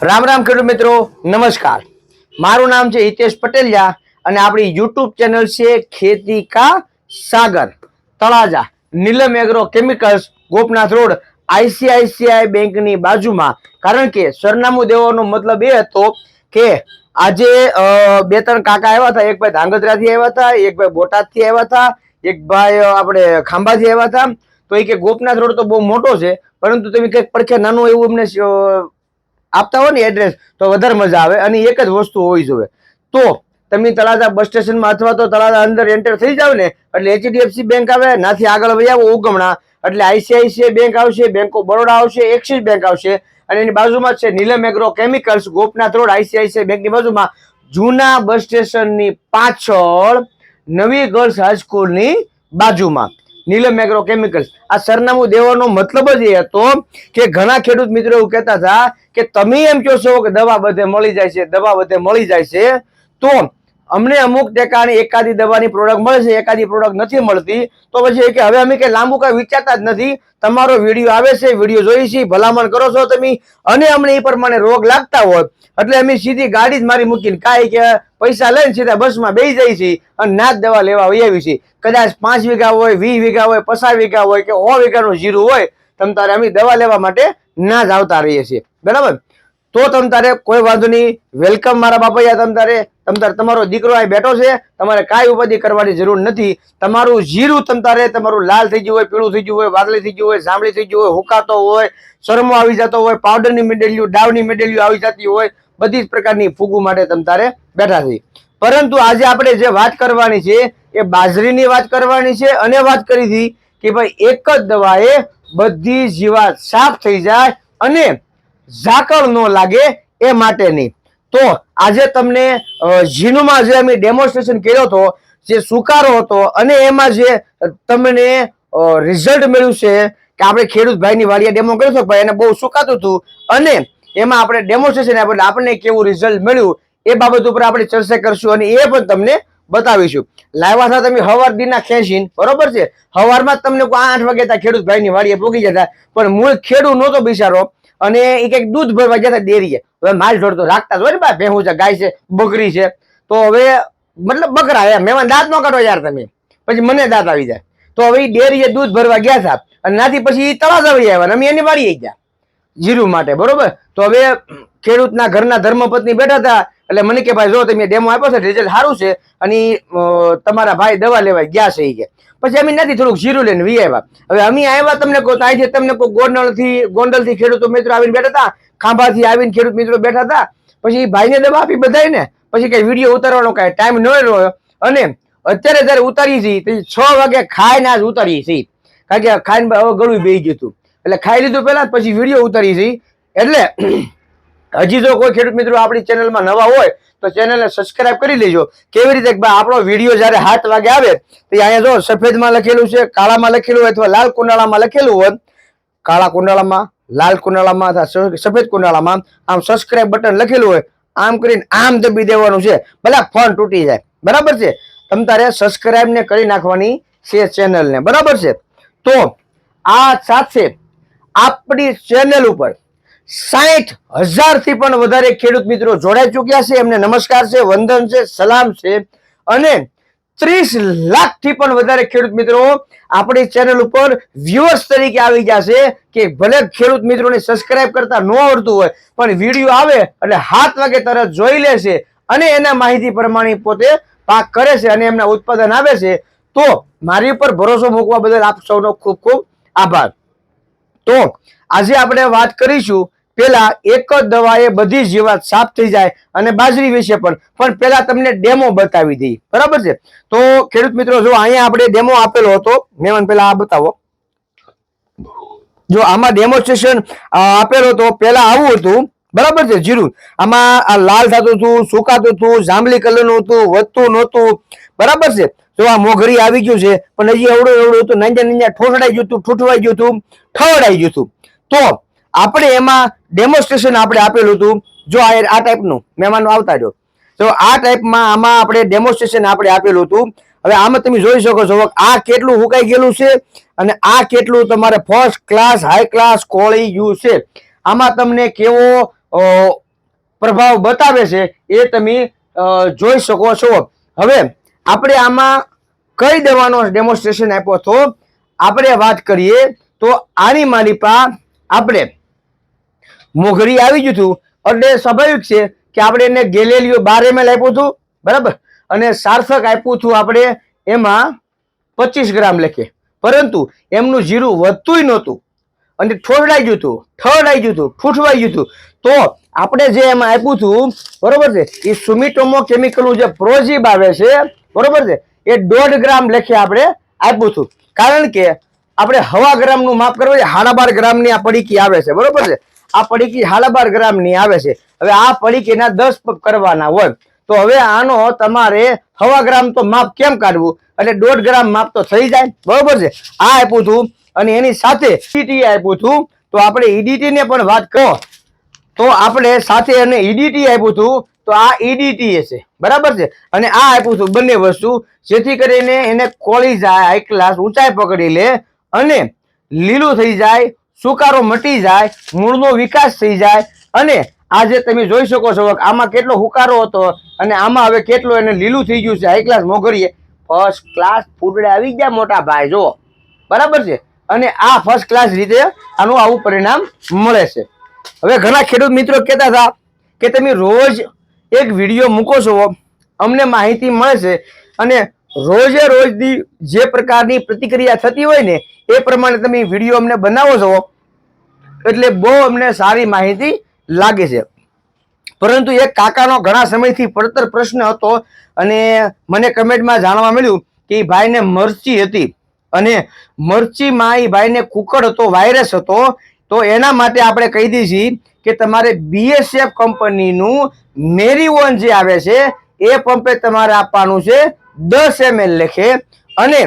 રામ રામ ખેડૂત મિત્રો નમસ્કાર. મારું નામ છે હિતેશ પટેલિયા અને આપણી યુટ્યુબ ચેનલ છે ખેતી કા સાગર. Talaja Neelam agro chemicals Gopnath road ICICI બેંકની બાજુમાં. કારણ કે સરનામું દેવાનો મતલબ એ હતો કે આજે બે ત્રણ કાકા આવ્યા હતા. એક ભાઈ ધાંગધ્રાથી આવ્યા હતા એક ભાઈ બોટાદથી આવ્યા હતા એક ભાઈ આપણે ખાંભાથી આવ્યા હતા. તો એ કે ગોપનાથ રોડ તો બહુ મોટો છે પરંતુ તમે કંઈક પડખે નાનું એવું અમને અ, આપતા હોય ને એડ્રેસ તો વધારે મજા આવે અને એક જ વસ્તુ હોવી જોઈએ. તો તમે તળાજા બસ સ્ટેશનમાં અથવા તો તળાજા અંદર એન્ટર થઈ જાવ ને, એટલે એચડીએફસી બેંક આવે, નાથી આગળ વહી આવો ઉગમણા, એટલે આઈસીઆઈસીઆઈ બેંક આવશે બેંક ઓફ બરોડા આવશે એક્સિસ બેંક આવશે, અને એની બાજુમાં છે Neelam agro chemicals Gopnath road ICICI બેંકની બાજુમાં જૂના બસ સ્ટેશનની પાછળ નવી ગર્લ્સ હાઈસ્કૂલની બાજુમાં. નીલમ એગ્રો કેમિકલ્સ આ સરનામું દેવાનો મતલબ જ એ હતો કે ઘણા ખેડૂત મિત્રો એવું કહેતા હતા કે તમે એમ કહો છો કે દવા બધે મળી જાય છે, દવા બધે મળી જાય છે, તો અમને અમુક ટેકાની એકાદી દવાની પ્રોડક્ટ મળે છે, એકાદી પ્રોડક્ટ નથી મળતી, તો પછી કે હવે અમે કે લાંબુ કઈ વિચારતા જ નથી. તમારો વીડિયો આવે છે, વીડિયો જોઈ છે, ભલામણ કરો છો તમે, અને અમને એ પ્રમાણે રોગ લાગતા હોય, એટલે અમે સીધી ગાડી જ મારી મૂકીને કાંઈ કે પૈસા લઈને સીધા બસમાં બેસી જઈએ છીએ અને ના જ દવા લેવા આવી છીએ કદાચ પાંચ વીઘા હોય, વીસ વીઘા હોય, પચાસ વીઘા હોય કે સો વીઘાનું જીરું હોય, તમ તારે અમે દવા લેવા માટે ના જ આવતા રહીએ છીએ. બરાબર? તો તમ તારે કોઈ વાંધો નહીં. વેલકમ મારા બાપૈયા તમ તારે. તમ તારે તમારો દીકરો અહીં બેઠો છે. તમારે કાંઈ ઉપાધિ કરવાની જરૂર નથી. તમારું જીરું તમ તારે, તમારું લાલ થઈ ગયું હોય, પીળું થઈ ગયું હોય, વાદળી થઈ ગયું હોય જાંબળી થઈ ગયું હોય, હુકાતો હોય, શરમો આવી જતો હોય પાવડરની મેડેલિયું ડાવની મેડેલિયું આવી જતી હોય, બધી જ પ્રકારની ફૂગુ માટે તમ તારે બેઠા છે. પરંતુ આજે આપણે જે વાત કરવાની છે, એ બાજરીની વાત કરવાની છે અને વાત કરી હતી કે ભાઈ એક જ દવાએ બધી જીવાત સાફ થઈ જાય અને ઝાકળ ન લાગે એ માટેની. તો આજે તમને અ, જે અમે ડેમોન્સ્ટ્રેશન કર્યો હતો જે સુકારો હતો અને એમાં જે તમને રિઝલ્ટ મળ્યું છે કે આપણે ખેડૂત ભાઈની વાડીએ ડેમો કર્યો હતો ભાઈ એને બહુ સુકાતું હતું અને એમાં આપણે ડેમોન્સ્ટ્રેશન આપ્યું આપણને કેવું રિઝલ્ટ મળ્યું એ બાબત ઉપર આપણે ચર્ચા કરશું અને એ પણ તમને બતાવીશું. લાવ્યા હતા તમે હવાર દીના ખેંચી બરોબર છે? હવારમાં તમને આઠ વાગે ત્યાં ખેડૂત ભાઈની વાડીએ પોગી જતા પણ મૂળ ખેડૂત નહોતો બિચારો. અને એ કંઈક દૂધ ભરવા જતા ડેરીએ હવે માલ ઢોર રાખતા હોય ને બા, ભેહું છે, ગાય છે, બકરી છે. તો હવે મતલબ બકરા એમ. મેં દાંત ન કાઢો યાર તમે. પછી મને દાંત આવી જાય. તો હવે ડેરી ડેરીએ દૂધ ભરવા ગયા હતા અને નાથી પછી ઈ તળાવ આવી આવ્યા અમે એની વાડીએ ગયા. જીરું માટે, બરોબર? તો હવે ખેડૂતના ઘરના ધર્મપત્ની બેઠા હતા એટલે મને કે ભાઈ, જો તમે ડેમો આપ્યો છે, રિઝલ્ટ સારું છે. અને તમારા ભાઈ દવા લેવા ગયા છે એ કે. પછી અમે નથી થોડુંક જીરું લઈને વી આવ્યા હવે અમે આવ્યા તમને કહો આજે તમને કોઈ ગોંડલથી ગોંડલથી ખેડૂતો મિત્રો આવીને બેઠા હતા, ખાંભાથી આવીને ખેડૂત મિત્રો બેઠા હતા. પછી ભાઈને દવા આપી બધાને પછી કઈ વીડિયો ઉતારવાનો કઈ ટાઈમ ન રહ્યો અને અત્યારે જયારે ઉતારી છીએ, તો છ વાગે ખાઈને આજ ઉતારીએ છીએ. કારણ કે ખાઈને હવે ગળું બેસી ગયું હતું. એટલે ખાઈ લીધું જ પછી વીડિયો ઉતારી છે એટલે હજી જો કોઈ ખેડૂત મિત્રો આપણી ચેનલમાં નવા હોય, તો ચેનલને સબસ્ક્રાઇબ કરી લેજો. કેવી રીતે આપણો વીડિયો જ્યારે સાત વાગે આવે, તો અહીંયા જો સફેદમાં લખેલું છે, કાળામાં લખેલું હોય અથવા લાલ કુંડાળામાં લખેલું હોય, કાળા કુંડાળામાં, લાલ કુંડાળામાં અથવા સફેદ કુંડાળામાં આમ સબસ્ક્રાઇબ બટન લખેલું હોય, આમ કરીને આમ દબી દેવાનું છે, ભલે ફોન તૂટી જાય. બરાબર છે? તમ તારે સબસ્ક્રાઇબ ને કરી નાખવાની છે ચેનલને. બરાબર છે? તો આ સાથે આપણી ચેનલ ઉપર સાઠ હજારથી પણ વધારે ખેડૂત મિત્રો જોડાઈ ચુક્યા છે. એમને નમસ્કાર છે, વંદન છે, સલામ છે અને ત્રીસ લાખથી પણ વધારે ખેડૂત મિત્રો આપણી ચેનલ ઉપર વ્યુઅર્સ તરીકે આવી ગયા છે કે ભલે ખેડૂત મિત્રોને સબસ્ક્રાઇબ કરતા ન આવડતું હોય, પણ વીડિયો આવે એટલે હાથ વાગે તરત જોઈ લે છે અને એના માહિતી પ્રમાણે પોતે પાક કરે છે અને એમના ઉત્પાદન આવે છે. તો મારી ઉપર ભરોસો મૂકવા બદલ આપ સૌનો ખૂબ ખૂબ આભાર. તો આજે આપણે વાત કરીશું પેલા એક જ દવાએ બધી જીવાત સાફ થઈ જાય અને બાજરી વિશે પણ. પણ પેલા તમને ડેમો બતાવી દઈ. બરાબર છે? તો ખેડૂત મિત્રો, જો અહીંયા આપણે ડેમો આપેલો હતો મેવાન પેલા આ બતાવો. જો આમાં ડેમોન્સ્ટ્રેશન આપેલો હતો, પેલા આવું હતું. બરાબર છે? જીરું. આમાં આ લાલ થતું હતું, સુકાતું હતું, જાંબલી કલરનું હતું, વધતું નહોતું. બરાબર છે? જો આ મોઘરી આવી ગયું છે, પણ હજી એવડું એવડું હતું નાંજા નાંજા ઠોસડાઈ ગયું હતું, ઠૂઠવાઈ ગયું હતું, ઠવડાઈ ગયું હતું. તો આપણે એમાં ડેમોન્સ્ટ્રેશન આપણે આપેલું હતું. જો આ આ ટાઈપનું મહેમાનો આવતા જો તો આ ટાઈપમાં આમાં આપણે ડેમોન્સ્ટ્રેશન આપણે આપેલું હતું. હવે આમાં તમે જોઈ શકો છો આ કેટલું હુકાઈ ગયેલું છે અને આ કેટલું તમારે ફર્સ્ટ ક્લાસ હાઈ ક્લાસ કોળી યુ છે. આમાં તમને કેવો પ્રભાવ બતાવે છે એ તમે જોઈ શકો છો. હવે આપણે આમાં કઈ દવાનો ડેમોન્સ્ટ્રેશન આપ્યો તો આપણે વાત કરીએ તો આની માલિપા આપણે મોઘરી આવી ગયું હતું. એટલે સ્વાભાવિક છે કે આપણે એને ગેલેલીઓ બાર એમએલ આપ્યું હતું. બરાબર? અને સાર્થક આપ્યું હતું આપણે એમાં પચીસ ગ્રામ લખીએ પરંતુ એમનું જીરું વધતું નહોતું. અને ઠોરડાઈ ગયું હતું. ઠરડાઈ ગયું હતું. ઠૂઠવાઈ ગયું હતું. તો આપણે જે એમાં આપ્યું હતું, બરોબર છે? એ સુમિટોમો કેમિકલનું જે પ્રોજીબ આવે છે, બરોબર છે? એ દોઢ ગ્રામ લખીએ આપણે આપ્યું હતું. કારણ કે આપણે હવા ગ્રામનું માપ કરવું છે સાડા બાર ગ્રામની આ પડીકી આવે છે. બરોબર છે? આ પડીકી સાડા બાર ગ્રામની આવે છે. હવે આ પડીકીના દસ કરવાના હોય. તો હવે આનો તમારે હવા ગ્રામ તો માપ કેમ કાઢવું? એટલે દોઢ ગ્રામ માપ તો થઈ જાય. બરોબર છે? આ આપ્યું હતું અને એની સાથે ઈડીટી આપ્યું હતું. તો આપણે ઈડીટી ને પણ વાત કરો. તો આપણે સાથે એને ઈડીટી આપ્યું હતું. તો આ ઈડીટી છે. બરાબર છે? અને આ આપ્યું હતું બંને વસ્તુ. જેથી કરીને એને કોળી જાય હાઈ ક્લાસ ઊંચાઈ પકડી લે અને લીલું થઈ જાય. સુકારો મટી જાય, મૂળનો વિકાસ થઈ જાય અને આજે તમે જોઈ શકો છો આમાં કેટલો હુકારો હતો અને આમાં હવે કેટલો એને લીલું થઈ ગયું છે. હાઈ ક્લાસ મોઘરીએ ફર્સ્ટ ક્લાસ ફૂડડે આવી ગયા મોટા ભાઈ જો બરાબર છે? અને આ ફર્સ્ટ ક્લાસ રીતે આનું આવું પરિણામ મળે છે. હવે ઘણા ખેડૂત મિત્રો કહેતા હતા કે તમે રોજ એક વીડિયો મૂકો છો, અમને માહિતી મળે છે અને રોજે રોજની જે પ્રકારની પ્રતિક્રિયા થતી હોય ને એ પ્રમાણે તમે વીડિયો અમને બનાવો છો, એટલે બહુ અમને સારી માહિતી લાગે છે. પરંતુ એક કાકાનો ઘણા સમયથી પડતર પ્રશ્ન હતો અને મને કમેન્ટમાં જાણવા મળ્યું કે એ ભાઈને મરચી હતી અને મરચીમાં એ ભાઈને કુકડ હતો, વાયરસ હતો, તો એના માટે આપણે કહી દઈશી કે તમારે બીએસએફ કંપનીનું મેરીઓન જે આવે છે, એ પંપે તમારે આપવાનું છે દસ એમએલ લેખે અને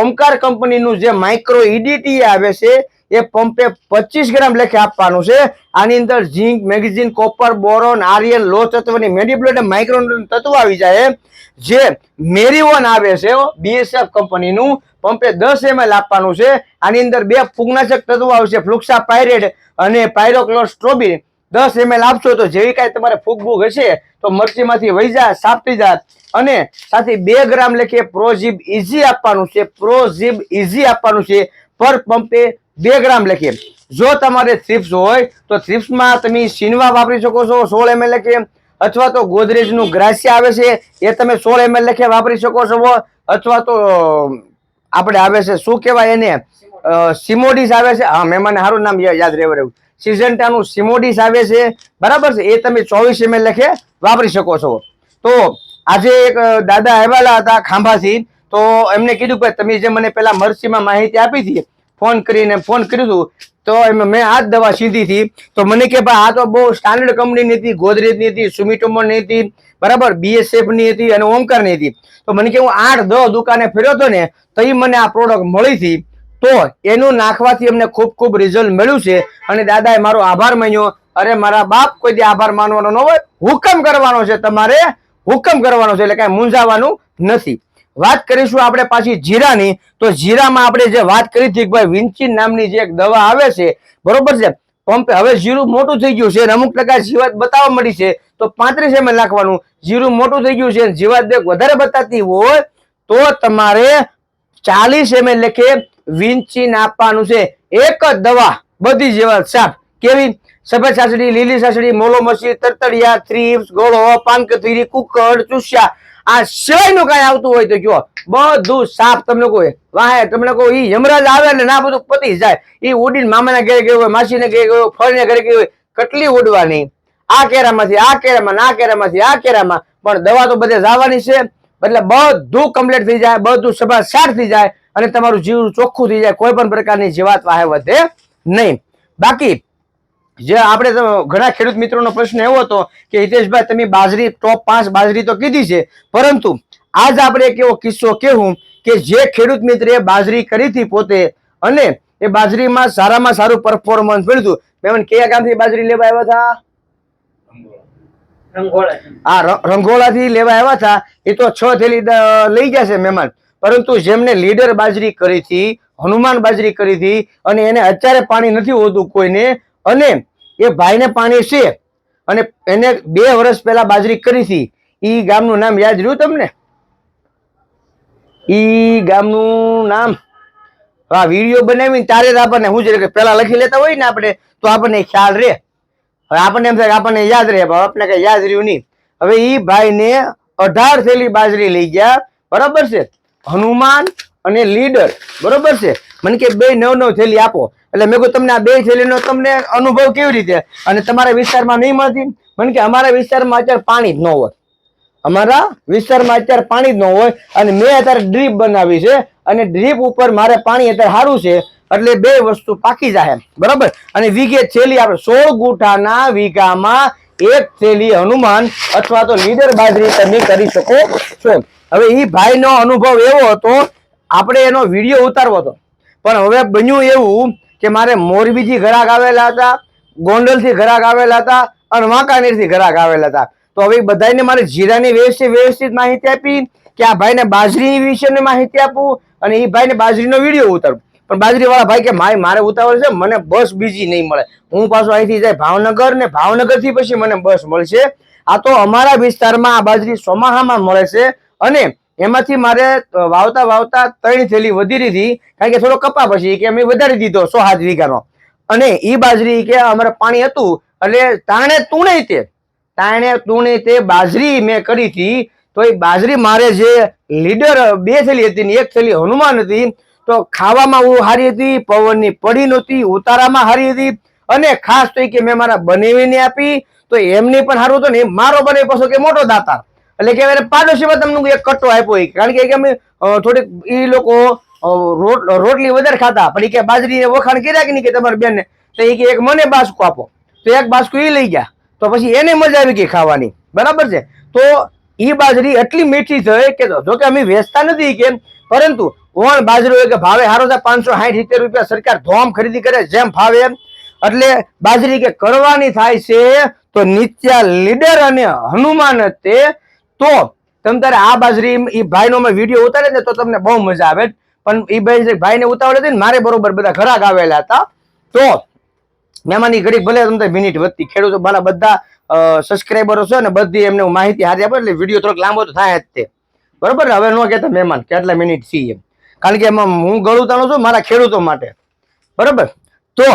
ઓમકાર કંપનીનું જે માઇક્રો ઈડીટી આવે છે, એ પંપે પચીસ ગ્રામ લેખે આપવાનું છે. આની અંદર zinc, magnesium, copper, boron, iron લો તત્વની મેડિપ્લેટ માઇક્રો તત્વ આવી જાય. જે મેરીવોન આવે છે બીએસએફ કંપનીનું પંપે દસ એમએલ આપવાનું છે. આની અંદર બે ફૂગનાશક તત્વો આવશે ફ્લુક્સા પાયરેટ અને પાયરોક્લોસ્ટ્રોબિન દસ એમએલ આપશો તો જેવી કાંઈ તમારે ફૂગ બૂગ હશે તો મરચીમાંથી જાય સાફ જાત. અને સાથે બે ગ્રામ લખીએ પ્રોઝીબ ઇઝી આપવાનું છે પ્રોઝીબ ઇઝી આપવાનું છે. પર પંપે બે ગ્રામ લખીએ. જો તમારે થ્રિપ્સ હોય, તો થ્રિપ્સમાં તમે સિનવા વાપરી શકો છો, સોળ એમએલ લેખે અથવા તો ગોદરેજનું ગ્રાસિયા આવે છે, એ તમે સોળ એમએલ લખે વાપરી શકો છો. અથવા તો આપણે આવે છે, શું કહેવાય એને? સિમોડીસ આવે છે. હા, મહેમાને મને સારું નામ યાદ રહેવા રહ્યું સિઝન્ટાનું સિમોડીસ આવે છે. બરાબર છે? એ તમે ચોવીસ એમએલ લખે, વાપરી શકો છો. તો આજે એક દાદા આવેલા હતા ખાંભાથી. તો એમને કીધું કે તમે જે મને પેલા મરસીમાં માહિતી આપી હતી, ફોન કરીને ફોન કર્યું હતું, તો એમાં, મેં આ જ દવા સીધી હતી. તો મને કે ભાઈ, આ તો બહુ સ્ટાન્ડર્ડ કંપનીની હતી, ગોદરેજની હતી સુમિટોમોની હતી, બરાબર? બીએસએફની હતી અને ઓમકારની હતી. તો મને કે હું આઠ દસ દુકાને ફેર્યો હતો ને તો એ મને આ પ્રોડક્ટ મળી હતી. તો એનું નાખવાથી અમને ખૂબ ખૂબ રિઝલ્ટ મળ્યું છે. અને દાદાએ મારો આભાર માન્યો. અરે, મારા બાપ કોઈ દી આભાર માનવાનો ન હોય. હુકમ કરવાનો છે તમારે. હુકમ કરવાનો છે એટલે કાંઈ મૂંઝાવાનું નથી. વાત કરીશું આપણે પાછી જીરાની. તો જીરામાં આપણે જે વાત કરી હતી ભાઈ વિન્ચિન નામની જે એક દવા આવે છે, બરોબર છે? પંપે હવે જીરું મોટું થઈ ગયું છે અમુક ટકા જીવાત બતાવવા મળી છે. તો પાંત્રીસ એમ નાખવાનું. જીરું મોટું થઈ ગયું છે જીવાત દેખ વધારે બતાતી હોય, તો તમારે ચાલીસ એમ લેખે. વિન્ચીન આપવાનું છે. એક જ દવા બધી જેવા સાફ કેવી? સફેદ સાસડી, લીલી સાસડી મોલોમસી તરતડિયા થ્રીપ્સ ગોળો પાનકથીરી કુકડ, ચુસ્યા. આ સિવાયનું કાંઈ આવતું હોય તો જુઓ બધું સાફ તમને કોઈ વાહે, તમને કહું ઈ યમરાજ આવે ને ના બધું પતી જાય. ઈ ઉડીને મામાના ઘરે ગયો હોય, માસીને ઘરે ગયો ફળને ઘરે ગયો હોય, કેટલી ઉડવાની? આ કેરામાંથી, આ કેરામાં, ના કેરામાંથી, આ કેરામાં. પણ દવા તો બધે જવાની છે. એટલે બધું કમ્પ્લીટ થઈ જાય, બધું સભા સાફ થઈ જાય. અને તમારું જીવ ચોખ્ખું થઈ જાય કોઈ પણ પ્રકારની જીવાત વાહે વધે નહીં. બાકી જે આપણે ઘણા ખેડૂત મિત્રોનો પ્રશ્ન એવો હતો કે હિતેશભાઈ તમે બાજરી ટોપ પાંચ બાજરી તો કીધી છે પરંતુ આજ આપણે એક એવો કિસ્સો કહેવું કે જે ખેડૂત મિત્રે બાજરી કરી હતી પોતે અને એ બાજરીમાં સારામાં સારું પરફોર્મન્સ મળ્યું મેમન કયા ગામથી બાજરી લેવા આવ્યા હતા? આ ર- રંગોળાથી લેવા આવ્યા હતા. એ તો છ થેલી લઈ ગયા છે મહેમાન પરંતુ જેમને લીડર બાજરી કરી હતી, હનુમાન બાજરી કરી હતી, અને એને અત્યારે પાણી નથી હોતું કોઈને, અને એ ભાઈને પાણી છે, અને એને બે વર્ષ પહેલા બાજરી કરી હતી. ઈ ગામનું નામ યાદ રહ્યું તમને? ઈ ગામનું નામ? આ વીડિયો બનાવીને તારે જ આપણને છે કે પેલા લખી લેતા હોય ને આપણે, તો આપણને ખ્યાલ રહે. હવે આપણને એમ થાય આપણને યાદ રહે, પણ આપણે કઈ યાદ રહ્યું નહીં. હવે ઈ ભાઈને અઢાર થેલી બાજરી લઈ ગયા, બરાબર છે? હનુમાન અને લીડર. બરોબર છે? મને કે બે નવ નવ થેલી આપો. એટલે મેં કહ્યું તમને આ બે થેલીનો તમને અનુભવ કેવી રીતે? અને તમારા વિસ્તારમાં નહીં મળતી મને કે, અમારા વિસ્તારમાં અત્યારે પાણી જ ન હોય. અમારા વિસ્તારમાં અત્યારે પાણી જ ન હોય અને મેં અત્યારે ડ્રીપ બનાવી છે અને ડ્રીપ ઉપર મારે પાણી અત્યારે સારું છે એટલે બે વસ્તુ પાકી જાય બરાબર? અને વીઘે થેલી આપણે સોળ ગુઠાના વીઘામાં એક થેલી હનુમાન અથવા તો લીડર બાજરી તમે કરી શકો છો હવે એ ભાઈનો અનુભવ એવો હતો, આપણે એનો વીડિયો ઉતારવો હતો. પણ હવે બન્યું એવું કે મારે મોરબીથી ઘરાક આવેલા હતા, ગોંડલથી ઘરાક આવેલા હતા અને વાંકાનેરથી ઘરાક આવેલા હતા. તો હવે બધાને મારે જીરાની વ્યવસ્થિત વ્યવસ્થિત માહિતી આપી કે આ ભાઈને બાજરી વિશેની માહિતી આપું અને એ ભાઈને બાજરીનો વીડિયો ઉતારું. પણ બાજરીવાળા ભાઈ કે માય મારે ઉતાવળ છે, મને બસ બીજી નહીં મળે. હું પાછો અહીંથી જાય ભાવનગર ને ભાવનગરથી પછી મને બસ મળશે. આ તો અમારા વિસ્તારમાં આ બાજરી સોમાહામાં મળે છે. અને એમાંથી મારે વાવતા વાવતા ત્રણ થેલી વધી હતી કારણ કે થોડો કપા પછી કે અમે વધારી દીધો સો હાથ વીઘાનો. અને એ બાજરી કે અમારે પાણી હતું, એટલે તાણે તુણે તે, તાણે તુણે તે બાજરી મેં કરી હતી. તો એ બાજરી મારે જે લીડર બે થેલી હતી ને એક થેલી હનુમાન હતી, તો ખાવામાં હું સારી હતી, પવનની પડી નહોતી, ઉતારામાં સારી હતી. અને ખાસ તો કે મેં મારા બનાવીને આપી, તો એમની પણ સારું હતું ને મારો બને પાછો કે મોટો દાતા એટલે કે એને પાડોશીમાં તમને એક કટ્ટો આપ્યો. કારણ કે અમે થોડીક એ લોકો રોટલી વધારે ખાતા, પણ એ કે બાજરી વખાણ કર્યા કે નહીં કે તમારી બેન તો એ કે એક મને બાસકું આપો. તો એક બાસકું એ લઈ ગયા. તો પછી એને મજા આવી ગઈ ખાવાની. બરાબર છે? તો એ બાજરી એટલી મીઠી થઈ કે જોકે અમે વેચતા નથી કે પરંતુ ઓણ બાજરો કે ભાવે સારો થાય પાંચસો સાઠ સિત્તેર રૂપિયા સરકાર ધોમ ખરીદી કરે જેમ ફાવે એટલે બાજરી કે કરવાની થાય છે, તો નિત્યા લીડર અને હનુમાન તે તો તમ તારે આ બાજરી એ ભાઈનો અમે વીડિયો ઉતારે ને તો તમને બહુ મજા આવે. પણ એ ભાઈ ભાઈને ઉતાવળ હતી ને, મારે બરોબર બધા ઘરાક આવેલા હતા. તો મહેમાની ઘડીક ભલે તમને મિનિટ વધતી ખેડૂતો મારા બધા સબસ્ક્રાઈબરો છે ને બધી એમને માહિતી હારી આપે એટલે વીડિયો થોડોક લાંબો તો થાય જ તે. બરોબર? હવે ન કહેતા મહેમાન કેટલા મિનિટ સી કારણ કે એમાં હું ગળું તાણું છું મારા ખેડૂતો માટે. બરોબર? તો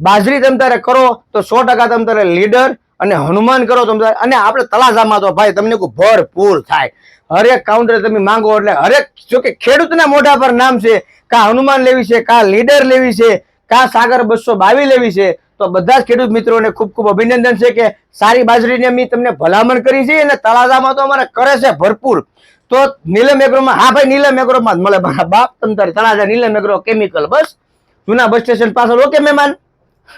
બાજરી તમે તારે કરો તો સો ટકા તમે તારે લીડર અને હનુમાન કરો તમે અને આપણે તલાસામાં તો ભાઈ તમને કોઈ ભરપૂર થાય. હરેક કાઉન્ટર તમે માંગો એટલે હરેક જો કે ખેડૂતના મોઢા પર નામ છે, કા હનુમાન લેવી છે, કા લીડર લેવી છે, કા સાગર બસો બાવી લેવી છે, તો બધા જ ખેડૂત મિત્રોને ખૂબ ખૂબ અભિનંદન છે કે સારી બાજરીની અમે તમને ભલામણ કરી છે અને તળાજામાં તો અમારે કરે છે ભરપૂર. તો નીલમ એગ્રોમાં હા ભાઈ, નીલમ એગ્રોમાં જ મળે બાપ તમ તારે તળાજા નીલમ એગ્રો કેમિકલ બસ. જૂના બસ સ્ટેશન પાછળ ઓકે મહેમાન?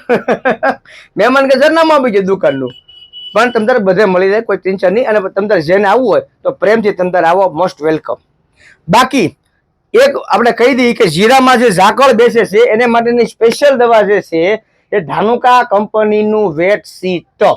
મહેમાન કે સરનામું આપી છે દુકાનનું. પણ તમ તારે બધે મળી જાય, કોઈ ટેન્શન નહીં. અને તમ જેને આવવું હોય, તો પ્રેમથી તમ આવો મોસ્ટ વેલકમ બાકી, એક આપણે કહી દઈએ કે જીરામાં જે ઝાકળ બેસે છે, એને માટેની સ્પેશિયલ દવા જે છે, એ ધાનુકા કંપનીનું વેટ સીટ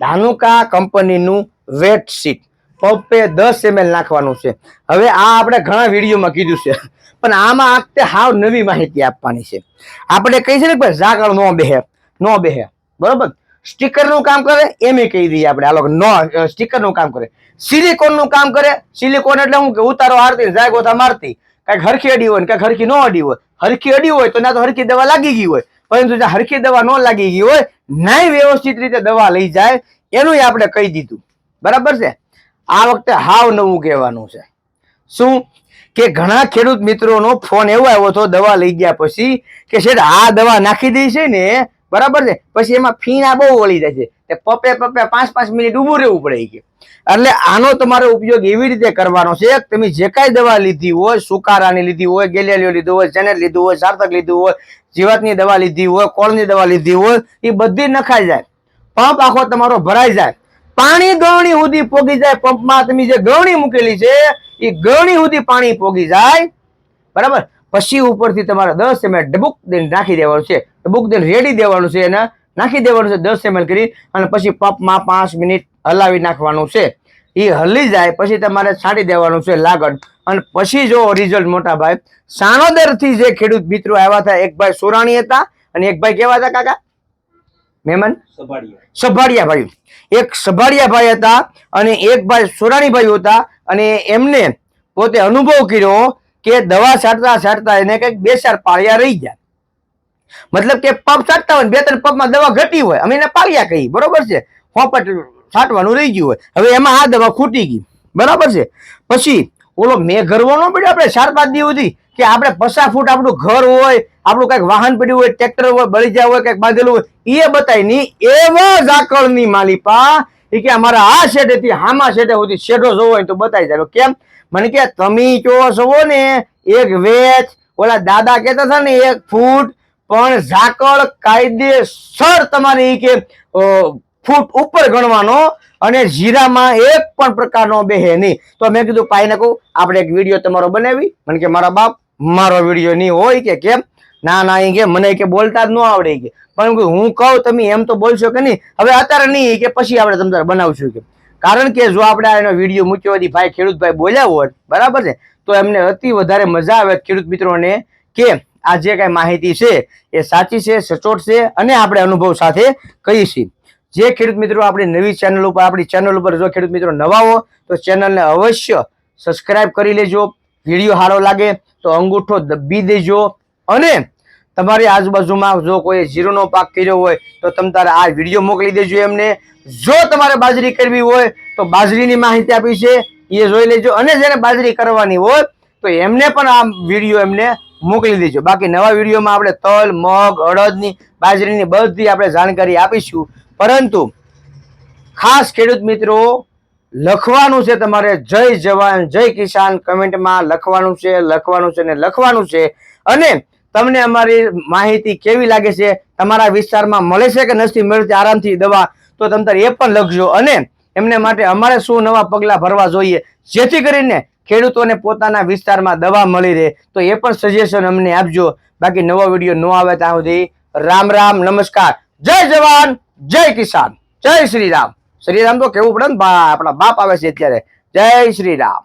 ધાનુકા કંપનીનું વેટ સીટ પંપે દસ એમએલ નાખવાનું છે. હવે આ આપણે ઘણા વિડીયોમાં કીધું છે. પણ આમાં આ હાવ નવી માહિતી આપવાની છે. આપણે કહી છે ને ભાઈ ઝાકળ નો બેહે નો બેહે. બરોબર? સ્ટીકરનું કામ કરે એમ કહી દઈએ આપણે. આ લોકો નો સ્ટીકરનું કામ કરે. સિલિકોનનું કામ કરે. સિલિકોન એટલે હું કે ઉતારો હારતી જાય ગોથા મારતી. કાંઈક હરખી અડી હોય ને કાંઈક હરખી ન અડી હોય. હરખી અડી હોય તો ના તો હરખી દવા લાગી ગઈ હોય. પરંતુ જો હરખી દવા ન લાગી ગઈ હોય નાય વ્યવસ્થિત રીતે દવા લઈ જાય. એનું આપણે કહી દીધું. બરાબર છે? આ વખતે હાવ નવું કહેવાનું છે. શું? કે ઘણા ખેડૂત મિત્રોનો ફોન એવો આવ્યો હતો, દવા લઈ ગયા પછી, કે શેઠ આ દવા નાખી દઈ છે ને, બરાબર છે? પછી એમાં ફીણા બહુ વળી જાય છે. તે પપે પપે પાંચ પાંચ મિનિટ ઊભું રહેવું પડે કે એટલે આનો તમારો ઉપયોગ એવી રીતે કરવાનો છે, કે તમે જે કાંઈ દવા લીધી હોય, સુકારાની લીધી હોય, ગેલેલિયો લીધું હોય જેનેટ લીધું હોય, સાર્થક લીધું હોય, જીવાતની દવા લીધી હોય, કોળની દવા લીધી હોય, એ બધી નખાઈ જાય. પંપ આખો તમારો ભરાઈ જાય. પાણી ગવણી સુધી પોગી જાય. પંપમાં તમે જે ગવણી મૂકેલી છે એ ગવણી સુધી પાણી પોગી જાય. બરાબર? પછી ઉપરથી તમારે દસ એમએલ ડબુક દઈને નાખી દેવાનું છે. ડબુક દઈને રેડી દેવાનું છે અને નાખી દેવાનું છે દસ એમએલ કરી અને પછી પપમાં પાંચ મિનિટ હલાવી નાખવાનું છે. એ હલી જાય, પછી તમારે છાંટી દેવાનું છે લાગડ અને પછી જો રિઝલ્ટ મોટા ભાઈ સાણોદરથી જે ખેડૂત મિત્રો આવ્યા હતા, એક ભાઈ સુરાણી હતા અને એક ભાઈ કેવા હતા કાકા? મહેમાન સભાડિયા. સભાડિયા ભાઈ એક સભાડિયા ભાઈ હતા અને એક ભાઈ સોરાણી ભાઈ હતા અને એમને પોતે અનુભવ કર્યો કે દવા છાંટતા છાંટતા એને કંઈક બે ચાર પાળિયા રહી ગયા. મતલબ કે પગ છાંટતા હોય બે ત્રણ પગમાં દવા ઘટી હોય. અમે એને પાળિયા કહી બરોબર છે? હોપટ છાંટવાનું રહી ગયું હોય. હવે એમાં આ દવા ખૂટી ગઈ. બરાબર છે? પછી ઓલો મેં ઘરવાનો ન પડ્યો આપણે ચાર પાંચ દિવસ કે આપણે પચાસ ફૂટ આપણું ઘર હોય આપણું કંઈક વાહન પડ્યું હોય, ટ્રેક્ટર હોય બળીજા હોય, કંઈક બાંધેલું હોય, એ બતાય નહીં, એવા ઝાકળની માલિપા. એ કે અમારા આ શેઠેથી હામા શેઠે સુધી શેઠો જોવો હોય તો બતાવી જાય. કેમ? મને કે તમે ચો હોવો ને, એક વેચ, ઓલા દાદા કહેતા હતા ને, એક ફૂટ, પણ ઝાકળ કાયદેસર તમારે એ કે ફૂટ ઉપર ગણવાનો અને જીરામાં એક પણ પ્રકારનો બેહે નહીં. તો મેં કીધું પાઈને કહું આપણે એક વીડિયો તમારો બનાવી. મને કે, મારા બાપ, મારો વીડિયો નહીં હોય કે કેમ? ના ના એ કે મને કે બોલતા જ ન આવડે કે. પણ હું કહું તમે એમ તો બોલશો કે નહીં? હવે અત્યારે નહીં કે પછી આપણે તમારે બનાવશું કે. કારણ કે જો આપણે એનો વીડિયો મૂક્યો હતી ભાઈ ખેડૂત ભાઈ બોલ્યા હોત બરાબર છે? તો એમને અતિ વધારે મજા આવે ખેડૂત મિત્રોને કે આ જે કાંઈ માહિતી છે, એ સાચી છે, સચોટ છે અને આપણે અનુભવ સાથે કહી છીએ. જે ખેડૂત મિત્રો આપણી નવી ચેનલ ઉપર, આપણી ચેનલ ઉપર જો ખેડૂત મિત્રો નવા હો, તો ચેનલને અવશ્ય સબસ્ક્રાઈબ કરી લેજો. વીડિયો સારો લાગે તો અંગૂઠો દબી દેજો. અને તમારી આજુબાજુમાં જો કોઈ જીરોનો પાક કર્યો હોય, તો તમે તારે આ વીડિયો મોકલી દેજો એમને. જો તમારે બાજરી કરવી હોય, તો બાજરીની માહિતી આપી છે, એ જોઈ લેજો. અને જેને બાજરી કરવાની હોય, તો એમને પણ આ વીડિયો એમને મોકલી દેજો. બાકી નવા વિડીયોમાં આપણે તલ, મગ, અડદની, બાજરીની બધી આપણે જાણકારી આપીશું. પરંતુ ખાસ ખેડૂત મિત્રો, લખવાનું છે તમારે જય જવાન, જય કિસાન. કમેન્ટમાં લખવાનું છે લખવાનું છે ને લખવાનું છે. અને તમને અમારી માહિતી કેવી લાગે છે, તમારા વિસ્તારમાં મળે છે કે નથી, મળતી આરામથી દવા, તો તમે તારે એ પણ લખજો. અને એમને માટે અમારે શું નવા પગલાં ભરવા જોઈએ, જેથી કરીને ખેડૂતોને પોતાના વિસ્તારમાં દવા મળી રહે. તો એ પણ સજેશન અમને આપજો. બાકી નવો વીડિયો ન આવે ત્યાં સુધી રામ રામ, નમસ્કાર. જય જવાન, જય કિસાન. જય શ્રી રામ. શ્રી રામ તો કેવું પડે ને આપણા બાપ આવે છે અત્યારે. જય શ્રી રામ.